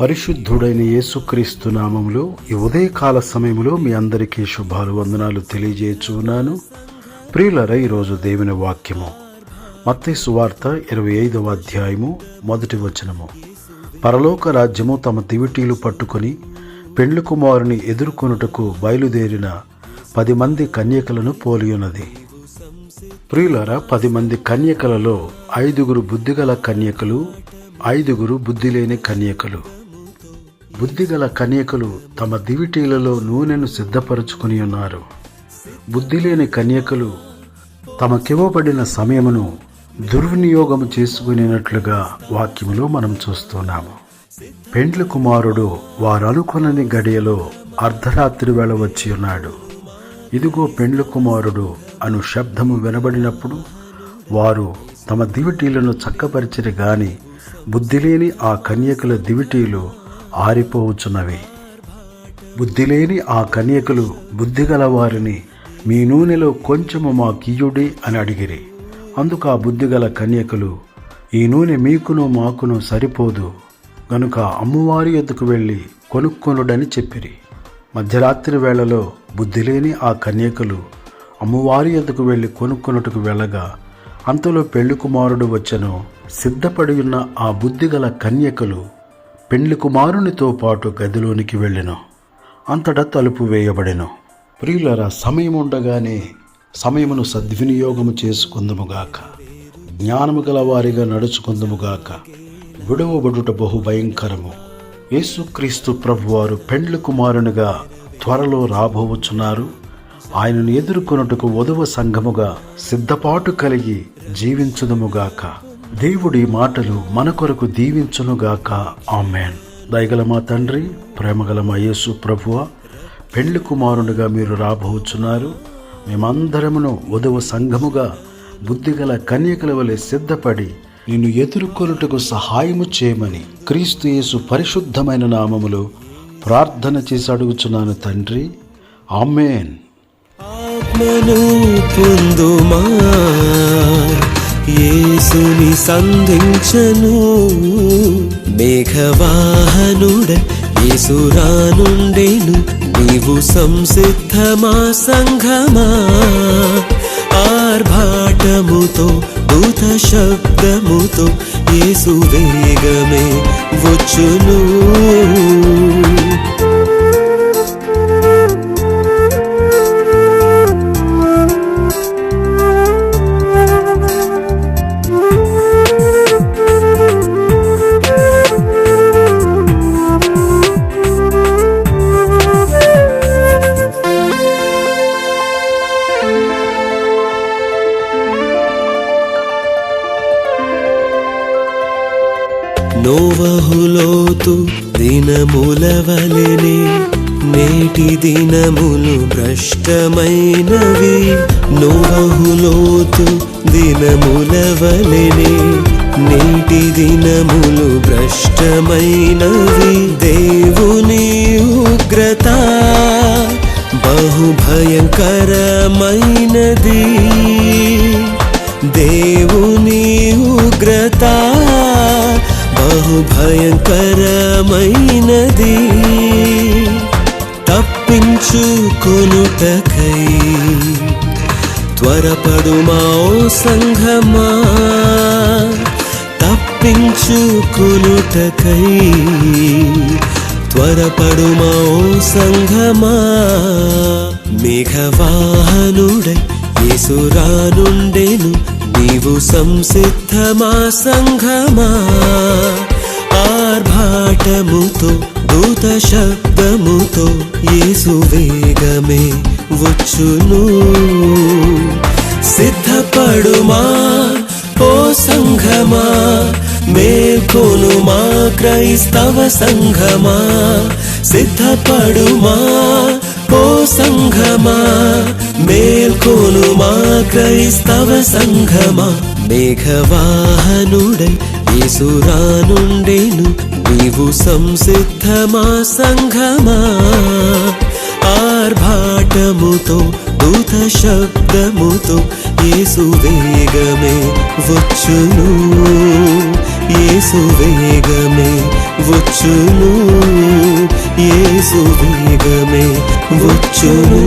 పరిశుద్ధుడైన యేసుక్రీస్తు నామములో ఈ ఉదయకాల సమయంలో మీ అందరికీ శుభాలు వందనాలు తెలియజేస్తున్నాను ప్రియులర ఈరోజు దేవుని వాక్యము. మత్తయి సువార్త ఇరవై ఐదవ అధ్యాయము మొదటి వచనము. పరలోక రాజ్యము తమ దివిటీలు పట్టుకొని పెండ్లు కుమారుని ఎదుర్కొనుటకు బయలుదేరిన పది మంది కన్యకలను పోలియున్నది ప్రియులర పది మంది కన్యకలలో ఐదుగురు బుద్ధిగల కన్యకలు ఐదుగురు బుద్ధి లేని కన్యకలు. బుద్ధిగల కన్యకలు తమ దివిటీలలో నూనెను సిద్ధపరచుకుని ఉన్నారు. బుద్ధి లేని కన్యకలు తమకివ్వబడిన సమయమును దుర్వినియోగము చేసుకునేటట్లుగా వాక్యములో మనం చూస్తున్నాము. పెండ్లి కుమారుడు వారనుకొనని గడియలో అర్ధరాత్రి వేళ వచ్చి ఉన్నాడు. ఇదిగో పెండ్లి కుమారుడు అను శబ్దము వినబడినప్పుడు వారు తమ దివిటీలను చక్కపరిచిరి గాని బుద్ధిలేని ఆ కన్యకుల దివిటీలు ఆరిపోవచ్చున్నవి బుద్ధిలేని ఆ కన్యకులు బుద్ధిగల వారిని మీ నూనెలో కొంచెము మా కియుడి అని అడిగిరి. అందుకు ఆ బుద్ధిగల కన్యకులు ఈ నూనె మీకును మాకును సరిపోదు. గనుక అమ్మవారి ఎద్దుకు వెళ్ళి కొనుక్కొనుడని చెప్పిరి. మధ్యరాత్రి వేళలో బుద్ధిలేని ఆ కన్యకులు అమ్మవారి ఎద్దుకు వెళ్ళి కొనుక్కొనుటకు వెళ్ళగా అంతలో పెళ్ళి కుమారుడు వచ్చెను. సిద్ధపడి ఉన్న ఆ బుద్ధిగల కన్యకలు పెండ్లి కుమారునితో పాటు గదిలోనికి వెళ్ళెను. అంతటా తలుపు వేయబడెను. ప్రియులరా సమయం ఉండగానే సమయమును సద్వినియోగము చేసుకుందముగాక. జ్ఞానము గలవారిగా నడుచుకుందముగాక. విడవబడుట బహు భయంకరము. యేసుక్రీస్తు ప్రభువారు పెండ్లి కుమారునిగా త్వరలో రాబోవచ్చున్నారు. ఆయనను ఎదుర్కొనుటకు వధువ సంఘముగా సిద్ధపాటు కలిగి జీవించుదముగాక. దేవుడి మాటలు మన కొరకు దీవించునుగాక. ఆమెన్. దయగల మా తండ్రి ప్రేమగల మా యేసు ప్రభువ పెళ్ళి కుమారునిగా మీరు రాబోచున్నారు. మేమందరమును వధువ సంఘముగా బుద్ధిగల కన్యకల వలె సిద్ధపడి నిన్ను ఎదుర్కొనుటకు సహాయము చేయమని క్రీస్తు యేసు పరిశుద్ధమైన నామములో ప్రార్థన చేసి అడుగుచున్నాను తండ్రి. ఆమెన్. ఆత్మను పొందుమా? యేసుని సంధించను మేఘవాహనుడ యేసురానుండేను నీవు సంసిద్ధమా సంఘమా ఆర్భాటముతో దూత శబ్దముతో యేసు వేగమే వచ్చును నోవహులోతు దినములవలెనే నేటి దినములు భ్రష్టమైనవి. నోవహులోతు దినములవలెనే నేటి దినములు భ్రష్టమైనవి. దేవుని ఉగ్రత బహుభయంకరమైనది. దేవుని ఉగ్రత భయంకరమైనది. తప్పించుకొనుటకై త్వరపడుమా ఓ సంఘమా. తప్పించుకొనుటకై త్వరపడుమా ఓ సంఘమా. మేఘవాహనుడై యేసురానుండెను నీవు సంసిద్ధమా సంఘమా. ఆర్భాటముతో దూత శబ్దముతో యేసు వేగమే వచ్చును. సిద్ధపడుమా? ఓ సంఘమా? మేల్కొనుమా? క్రైస్తవ సంఘమా? సిద్ధపడుమా? ఓ సంఘమా మేల్కొనుమా క్రైస్తవ సంఘమా. మేఘవాహనుడై యేసురానుండెను నీవు సంసిద్ధమా సంఘమా. ఆర్భాటముతో దూత శబ్దముతో యేసు వేగమే వచ్చును. యేసు వేగమే వచ్చును. യേശു വേഗമേ వచ్చును